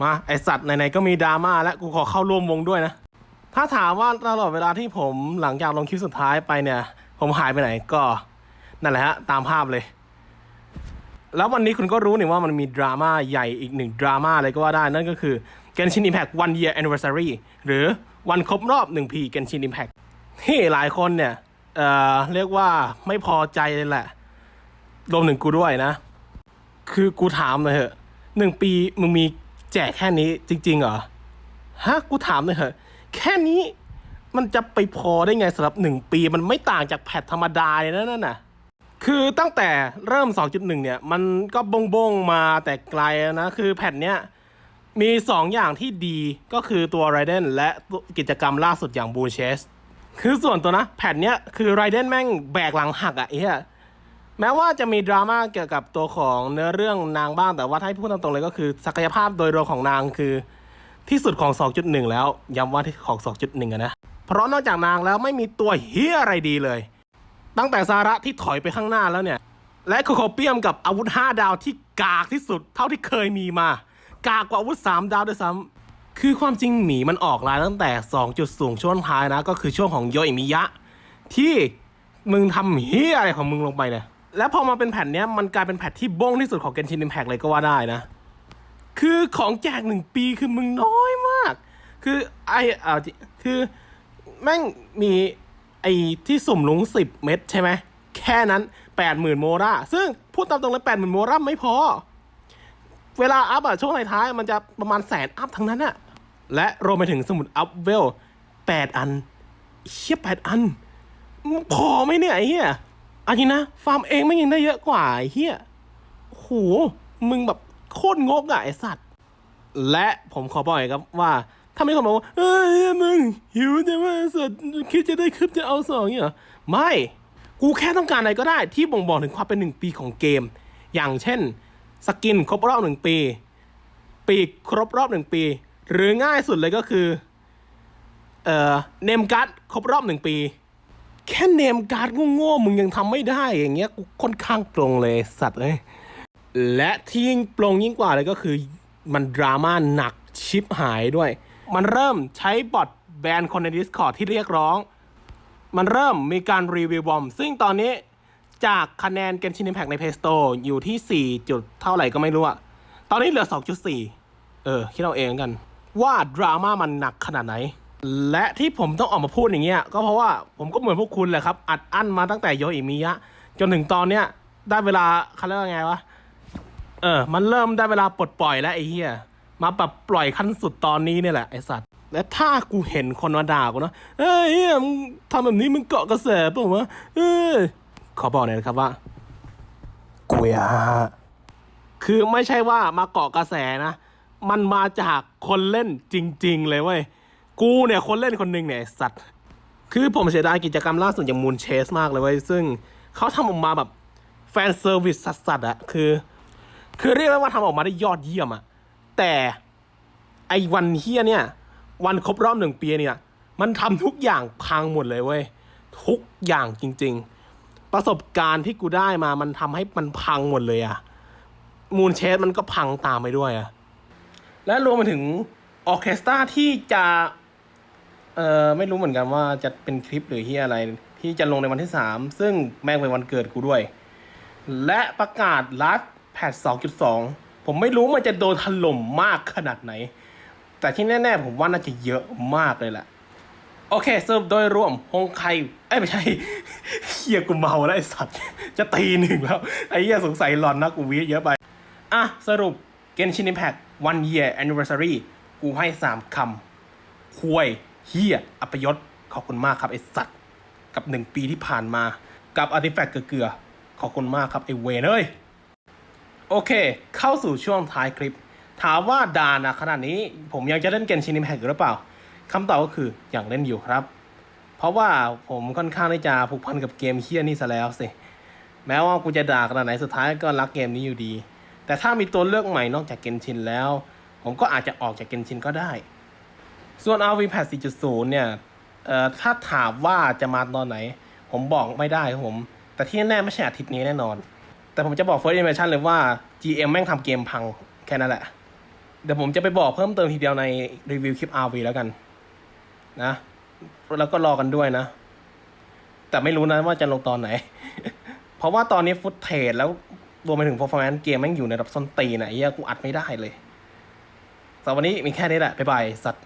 มาไอสัตว์ไหนๆก็มีดราม่าแล้วกูขอเข้าร่วมวงด้วยนะ ถ้าถามว่าตลอดเวลาที่ผมหลังจากลงคลิปสุดท้ายไปเนี่ย ผมหายไปไหนก็นั่นแหละฮะตามภาพเลย แล้ววันนี้คุณก็รู้นี่ว่ามันมีดราม่าใหญ่อีกหนึ่งดราม่าเลยก็ว่าได้นั่นก็คือ Genshin Impact One Year Anniversary หรือวันครบรอบ 1 ปี Genshin Impact ที่หลายคนเนี่ยเอ่อเรียกว่าไม่พอใจเลยแหละ รวมถึงกูด้วยนะ คือกูถามเลยเหอะหนึ่งปีมึงมี แจกแค่นี้จริง ๆ เหรอ ฮะ กูถามเลยเหอะแค่นี้มันจะไปพอได้ไงสำหรับหนึ่งปีมันไม่ต่างจากแพทธรรมดาเลยนะนั่นน่ะ คือตั้งแต่เริ่ม 2.1 เนี่ย มันก็บงบงมาแต่ไกลนะ คือแพทเนี้ยมี 2 อย่างที่ดีก็คือตัวไรเดนและกิจกรรมล่าสุดอย่างบูเชส คือส่วนตัวนะแผ่นเนี้ยคือไรเดนแม่งแบกหลังหักอะไอ้เหี้ย แม้ว่าจะมีดราม่าเกี่ยวกับตัวของเนื้อเรื่องนางบ้างแต่ว่าถ้าให้พูดตรงๆเลยก็คือ ศักยภาพโดยรวมของนางคือ ที่สุดของ 2.1 แล้วย้ำว่าที่ของ 2.1อะนะ เพราะนอกจากนางแล้วไม่มีตัวเฮียอะไรดีเลย ตั้งแต่ซาระที่ถอยไปข้างหน้าแล้วเนี่ย และโคโคเปียมกับอาวุธ 5 ดาวที่กากที่สุดเท่าที่เคยมีมา กากกว่าอาวุธ 3 ดาวด้วยซ้ำคือความจริงหมีมันออกลายตั้งแต่ 2.0 ช่วงท้ายนะ ก็คือช่วงของโยอิมิยะ ที่มึงทำเฮียอะไรของมึงลงไปเนี่ย และพอมาเป็นแผ่นเนี้ยมันกลายเป็นแผ่นที่บ้งที่สุดของเกนชิน i ิ p แพ t เลยก็ว่าได้นะ คือของแจกหนึ่งปีคือมึงน้อยมาก คือไอเอาคือแม่งมีไอที่สุ่มลุงสิบเม็ดใช่ไหม แค่นั้นแปดหมื่นโมราซึ่งพูดตามตรงเลยแปดหมื่นโมราไม่พอ เวลาอัพอะช่วงท้ายมันจะประมาณแสนอัพทั้งนั้นอะและรวมไปถึงสมุดอัพเวลแปดอันเชี่ยแปดอัน พอไหมเนี่ยไอ้เหี้ย อันนี้นะ ฟาร์มเองไม่ยังได้เยอะกว่าเหี้ยโห มึงแบบโคตรงกอะไอสัตว์ และผมขอบอกเลยครับว่า ถ้ามีคนบอกว่า เอ้ยมึง หิวจะว่าสัตว์คิดจะได้คลิปจะเอาสองเนี่ยเหรอไม่ กูแค่ต้องการอะไรก็ได้ที่บ่งบอกถึงความเป็นหนึ่งปีของเกม อย่างเช่น สกินครบรอบหนึ่งปี ปีกครบรอบหนึ่งปี หรือง่ายสุดเลยก็คือ เอ่อ เนมการ์ดครบรอบหนึ่งปี แค่เนมการ์ดโง่ๆมึงยังทำไม่ได้อย่างเงี้ยกูค่อนข้างตรงเลยสัตว์เลยและที่ยิ่งปลงยิ่งกว่าเลยก็คือมันดราม่าหนักชิปหายด้วย มันเริ่มใช้บอทแบนคนใน Discord ที่เรียกร้อง มันเริ่มมีการรีวิวบอม ซึ่งตอนนี้จากคะแนน Genshin Impact ใน Play Store อยู่ที่ 4 จุดเท่าไหร่ก็ไม่รู้อะตอนนี้เหลือ 2.4 เออ คิดเอาเองกัน ว่าดราม่ามันหนักขนาดไหน และที่ผมต้องออกมาพูดอย่างเงี้ยก็เพราะว่าผมก็เหมือนพวกคุณแหละครับ อัดอั้นมาตั้งแต่โยอิมิยะ จนถึงตอนเนี้ยได้เวลาเขาเรียกว่าไงวะเออ มันเริ่มได้เวลาปลดปล่อยแล้วไอ้เหี้ยมาแบบปล่อยขั้นสุดตอนนี้เนี่ยแหละไอ้สัตว์ และถ้ากูเห็นคนมาด่ากูนะเอ้ยเหี้ยมึงทำแบบนี้มึงเกาะกระแสเปล่าวะเออขอบอกเลยนะครับว่ากูอยาคือไม่ใช่ว่ามาเกาะกระแสนะ มันมาจากคนเล่นจริง ๆ เลยเว้ย กูเนี่ยคนเล่นคนหนึ่งเนี่ยสัตว์ คือผมเสียดายกิจกรรมล่าสุดอย่างมูนเชสมากเลยเว้ย ซึ่งเขาทำออกมาแบบแฟนเซอร์วิสสัสๆอะคือ คือเรียกได้ว่าทำออกมาได้ยอดเยี่ยมอะแต่ไอ้วันเฮียเนี่ย วันครบรอบหนึ่งปีเนี่ย มันทำทุกอย่างพังหมดเลยเว้ย ทุกอย่างจริง ๆ ประสบการณ์ที่กูได้มามันทำให้มันพังหมดเลยอะมูนเชสมันก็พังตามไปด้วยอะและรวมไปถึงออเคสตราที่จะ เอ่อไม่รู้เหมือนกันว่าจะเป็นคลิปหรือที่อะไร ที่จะลงในวันที่ 3 ซึ่งแม่งเป็นวันเกิดกูด้วย และประกาศลัดแพท2.2 ผมไม่รู้มันจะโดนถล่มมากขนาดไหน แต่ที่แน่ๆ ผมว่าน่าจะเยอะมากเลยแหละโอเคสรุปโดยรวมฮงไคเอ้ยไม่ใช่เฮียกูเมาแล้วไอสัตว์ จะตีหนึ่งแล้ว ไอ้เฮียสงสัยหลอนนะกูวีดเยอะไป อะ สรุป Genshin Impact one year anniversary กูให้3คำควย เฮียอัปยศขอบคุณมากครับไอสัตว์ กับหนึ่งปีที่ผ่านมา กับอาร์ติแฟกต์เกลือขอบคุณมากครับไอเวนเอ้ย โอเค เข้าสู่ช่วงท้ายคลิป ถามว่าดานะขนาดนี้ ผมยังจะเล่นเกนชินิมแฮกอยู่หรือเปล่าคำตอบก็คือยังเล่นอยู่ครับ เพราะว่าผมค่อนข้างที่จะผูกพันกับเกมเฮียนี่ซะแล้วสิแม้ว่ากูจะด่าขนาดไหนสุดท้ายก็รักเกมนี้อยู่ดี แต่ถ้ามีตัวเลือกใหม่นอกจากเกนชินแล้ว ผมก็อาจจะออกจากเกนชินก็ได้ ส่วน RV Patch 4.0 เนี่ยเอ่อถ้าถามว่าจะมาตอนไหน ผมบอกไม่ได้ครับผม แต่ที่แน่ๆไม่ใช่อาทิตย์นี้แน่นอน แต่ผมจะบอก First Impression เลยว่า GM แม่งทำเกมพังแค่นั้นแหละ เดี๋ยวผมจะไปบอกเพิ่มเติมทีเดียวในรีวิวคลิป RV แล้วกัน นะ แล้วก็รอกันด้วยนะ แต่ไม่รู้นะว่าจะลงตอนไหน เพราะว่าตอนนี้ฟุตเทจแล้วรวมไปถึง performance เกมแม่งอยู่ในระดับส้นตีนไหนะไอ้เหี้ยกูอัดไม่ได้เลยสำหรับวันนี้มีแค่นี้แหละบ๊ายบายสัตว์